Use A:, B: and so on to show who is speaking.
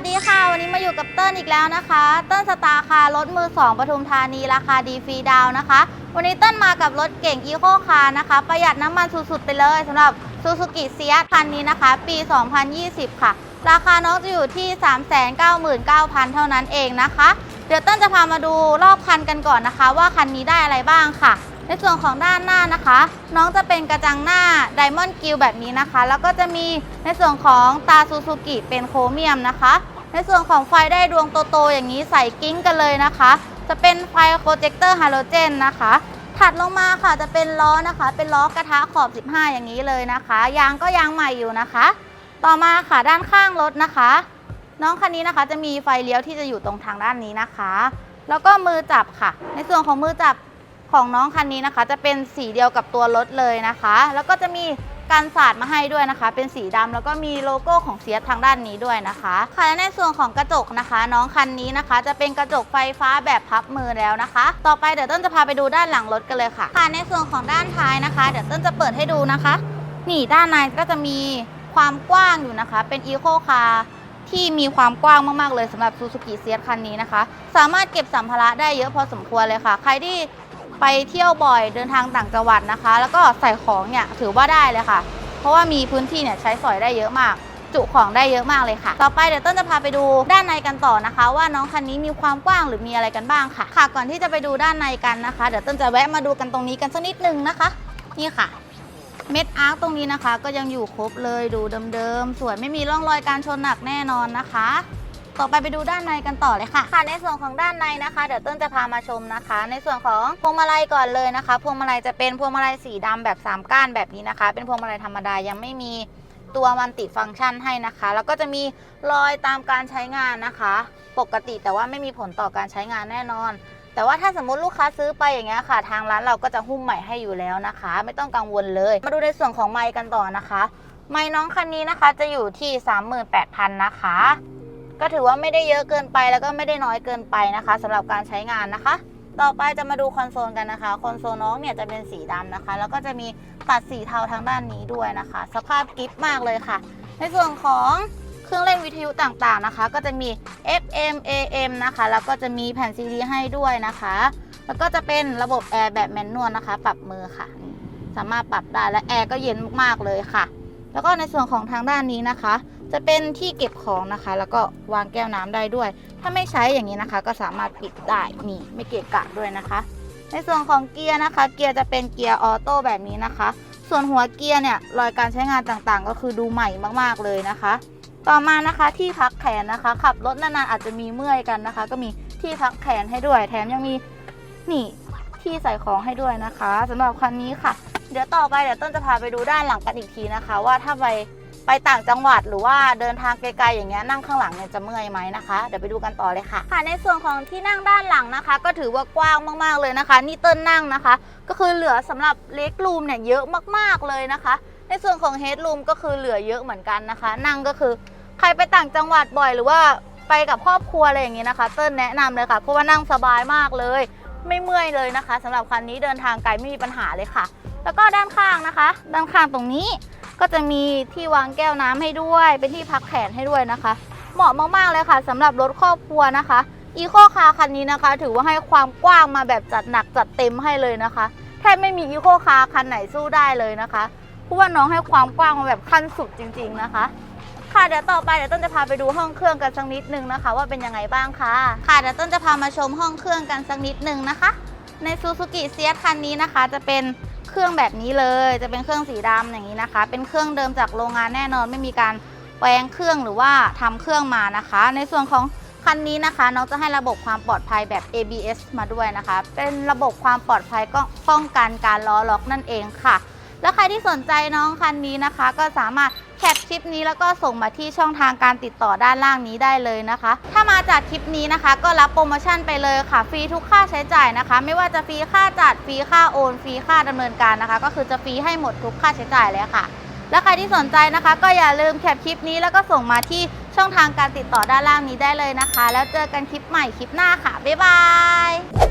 A: วัสดีค่ะ วันนี้มาอยู่กับเติ้ลอีกแล้วนะคะ เติ้ลสตาร์คาร์รถมือ 2ปทุมธานีราคาดีฟรีดาวน์นะคะ วันนี้เติ้ลมากับรถเก่งอีโคคาร์นะคะ ประหยัดน้ำมันสุดๆไปเลยสำหรับซูซูกิเซียคันนี้นะคะ ปี 2020 ค่ะ ราคาน้องจะอยู่ที่ 399,000 เท่านั้นเองนะคะ เดี๋ยวเติ้ลจะพามาดูรอบคันกันก่อนนะคะ ว่าคันนี้ได้อะไรบ้างค่ะ ในส่วนของด้านหน้านะคะ น้องจะเป็นกระจังหน้าไดมอนด์กิลแบบนี้นะคะ แล้วก็จะมีในส่วนของตาซูซูกิเป็นโครเมียมนะคะ ในส่วนของไฟได้ดวงโตๆอย่างนี้ใส่กิ้งกันเลยนะคะ จะเป็นไฟโปรเจคเตอร์ฮาโลเจนนะคะ ถัดลงมาค่ะจะเป็นล้อนะคะ เป็นล้อกระทะขอบ 15 อย่างนี้เลยนะคะ ยางก็ยางใหม่อยู่นะคะ ต่อมาค่ะด้านข้างรถนะคะ น้องคันนี้นะคะจะมีไฟเลี้ยวที่จะอยู่ตรงทางด้านนี้นะคะ แล้วก็มือจับค่ะ ในส่วนของมือจับ ของน้องคันนี้นะคะ จะเป็นสีเดียวกับตัวรถเลยนะคะ แล้วก็จะมีการสาดมาให้ด้วยนะคะ เป็นสีดำแล้วก็มีโลโก้ของเสียทางด้านนี้ด้วยนะคะค่ะและในส่วนของกระจกนะคะ น้องคันนี้นะคะ จะเป็นกระจกไฟฟ้าแบบพับมือแล้วนะคะ ต่อไปเดี๋ยวต้นจะพาไปดูด้านหลังรถกันเลยค่ะค่ะในส่วนของด้านท้ายนะคะ เดี๋ยวต้นจะเปิดให้ดูนะคะนี่ด้านในก็จะมีความกว้างอยู่นะคะ เป็นอีโคคาร์ที่มีความกว้างมาก ๆ เลยสำหรับ Suzuki s ียคันนี้นะคะ สามารถเก็บสัมภาระได้เยอะพอสมควรเลยค่ะ ใครที่ ไปเที่ยวบ่อยเดินทางต่างจังหวัดนะคะ แล้วก็ใส่ของเนี่ยถือว่าได้เลยค่ะ เพราะว่ามีพื้นที่เนี่ยใช้สอยได้เยอะมาก จุของได้เยอะมากเลยค่ะ ต่อไปเดี๋ยวต้นจะพาไปดูด้านในกันต่อนะคะ ว่าน้องคันนี้มีความกว้างหรือมีอะไรกันบ้างค่ะ ค่ะ ก่อนที่จะไปดูด้านในกันนะคะ เดี๋ยวต้นจะแวะมาดูกันตรงนี้กันสักนิดนึงนะคะ นี่ค่ะเม็ดอาร์คตรงนี้นะคะ ก็ยังอยู่ครบเลยดูเดิมๆสวยไม่มีร่องรอยการชนหนักแน่นอนนะคะ ต่อไปไปดูด้านในกันต่อเลยค่ะ ค่ะ ในส่วนของด้านในนะคะ เดี๋ยวต้นจะพามาชมนะคะ ในส่วนของพวงมาลัยก่อนเลยนะคะ พวงมาลัยจะเป็นพวงมาลัยสีดำแบบ3ก้านแบบนี้นะคะ เป็นพวงมาลัยธรรมดายังไม่มีตัวมันติฟังก์ชันให้นะคะ แล้วก็จะมีรอยตามการใช้งานนะคะ ปกติแต่ว่าไม่มีผลต่อการใช้งานแน่นอน แต่ว่าถ้าสมมติลูกค้าซื้อไปอย่างเงี้ยค่ะ ทางร้านเราก็จะหุ้มใหม่ให้อยู่แล้วนะคะ ไม่ต้องกังวลเลย มาดูในส่วนของไมค์กันต่อนะคะ ไมค์น้องคันนี้นะคะจะอยู่ที่ 38,000 นะคะ ก็ถือว่าไม่ได้เยอะเกินไปแล้วก็ไม่ได้น้อยเกินไปนะคะสำหรับการใช้งานนะคะ ต่อไปจะมาดูคอนโซลกันนะคะคอนโซลน้องเนี่ยจะเป็นสีดำนะคะ แล้วก็จะมีตัดสีเทาทางด้านนี้ด้วยนะคะ สภาพกิฟต์มากเลยค่ะ ในส่วนของเครื่องเล่นวิทยุต่างๆนะคะ ก็จะมี FM AM นะคะ แล้วก็จะมีแผ่นซีดีให้ด้วยนะคะ แล้วก็จะเป็นระบบแอร์แบบแมนนวลนะคะ ปรับมือค่ะ สามารถปรับได้และแอร์ก็เย็นมากๆเลยค่ะ แล้วก็ในส่วนของทางด้านนี้นะคะ จะเป็นที่เก็บของนะคะ แล้วก็วางแก้วน้ำได้ด้วย ถ้าไม่ใช้อย่างนี้นะคะ ก็สามารถปิดได้นี่ไม่เกะกะด้วยนะคะ ในส่วนของเกียร์นะคะ เกียร์จะเป็นเกียร์ออโต้แบบนี้นะคะ ส่วนหัวเกียร์เนี่ยรอยการใช้งานต่างๆ ก็คือดูใหม่มากๆเลยนะคะ ต่อมานะคะที่พักแขนนะคะ ขับรถนานๆอาจจะมีเมื่อยกันนะคะ ก็มีที่พักแขนให้ด้วย แถมยังมีนี่ที่ใส่ของให้ด้วยนะคะสำหรับคันนี้ค่ะ เดี๋ยวต่อไปเดี๋ยวต้นจะพาไปดูด้านหลังกันอีกทีนะคะ ว่าถ้าไปไปต่างจังหวัดหรือว่าเดินทางไกลๆอย่างเงี้ยนั่งข้างหลังเนี่ยจะเมื่อยไหมนะคะเดี๋ยวไปดูกันต่อเลยค่ะค่ะ ในส่วนของที่นั่งด้านหลังนะคะ ก็ถือว่ากว้างมากๆเลยนะคะ นี่เต้นนั่งนะคะ ก็คือเหลือสำหรับเล็กรูมเนี่ยเยอะมากๆเลยนะคะ ในส่วนของเฮดรูมก็คือเหลือเยอะเหมือนกันนะคะ นั่งก็คือใครไปต่างจังหวัดบ่อยหรือว่าไปกับครอบครัวอะไรอย่างงี้นะคะ เต้นแนะนำเลยค่ะเพราะว่านั่งสบายมากเลย ไม่เมื่อยเลยนะคะสำหรับคันนี้เดินทางไกลไม่มีปัญหาเลยค่ะ แล้วก็ด้านข้างนะคะ ด้านข้างตรงนี้ก็จะมีที่วางแก้วน้ำให้ด้วย เป็นที่พักแขนให้ด้วยนะคะ เหมาะมากๆเลยค่ะสำหรับรถครอบครัวนะคะอีโคคาร์คันนี้นะคะ ถือว่าให้ความกว้างมาแบบจัดหนักจัดเต็มให้เลยนะคะแทบไม่มีอีโคคาร์คันไหนสู้ได้เลยนะคะเพราะว่าน้องให้ความกว้างมาแบบขั้นสุดจริง ๆนะคะค่ะเดี๋ยวต่อไปเดี๋ยวต้นจะพาไปดูห้องเครื่องกันสักนิดนึงนะคะ ว่าเป็นยังไงบ้างค่ะ ค่ะเดี๋ยวต้นจะพามาชมห้องเครื่องกันสักนิดนึงนะคะ ในซูซูกิเซียคันนี้นะคะ จะเป็น เครื่องแบบนี้เลยจะเป็นเครื่องสีดำอย่างนี้นะคะ เป็นเครื่องเดิมจากโรงงานแน่นอนไม่มีการแปลงเครื่องหรือว่าทำเครื่องมานะคะ ในส่วนของคันนี้นะคะน้องจะให้ระบบความปลอดภัยแบบ ABS มาด้วยนะคะ เป็นระบบความปลอดภัยก็ป้องกันการล้อล็อกนั่นเองค่ะ แล้วใครที่สนใจน้องคันนี้นะคะ ก็สามารถแคปคลิปนี้แล้วก็ส่งมาที่ช่องทางการติดต่อด้านล่างนี้ได้เลยนะคะ ถ้ามาจากคลิปนี้นะคะ ก็รับโปรโมชั่นไปเลยค่ะฟรีทุกค่าใช้จ่ายนะคะ ไม่ว่าจะฟรีค่าจัดฟรีค่าโอนฟรีค่าดำเนินการนะคะ ก็คือจะฟรีให้หมดทุกค่าใช้จ่ายเลยค่ะ แล้วใครที่สนใจนะคะ ก็อย่าลืมแคปคลิปนี้แล้วก็ส่งมาที่ช่องทางการติดต่อด้านล่างนี้ได้เลยนะคะ แล้วเจอกันคลิปใหม่คลิปหน้าค่ะบ๊ายบาย